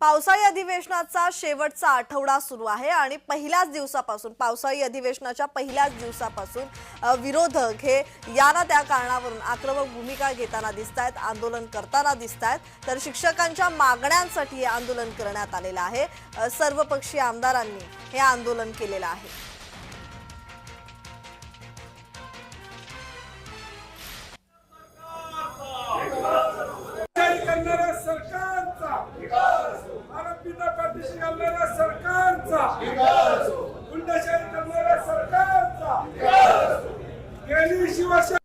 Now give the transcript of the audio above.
पावसाळी अधिवेशनाचा शेवटचा आठवडा सुरू आहे आणि पहिल्याच दिवसापासून पावसाळी अधिवेशनाच्या पहिल्याच दिवसापासून विरोधक हे या ना त्या कारणावरून आक्रमक भूमिका घेताना दिसत आहेत आंदोलन करताना दिसत आहेत तर शिक्षकांच्या मागण्यांसाठी हे आंदोलन करण्यात आलेलं आहे. सर्वपक्षीय आमदारांनी हे आंदोलन केलेलं आहे. सरकारचा. गुंडशाही करणाऱ्या सरकारचा. गेली शिवसेना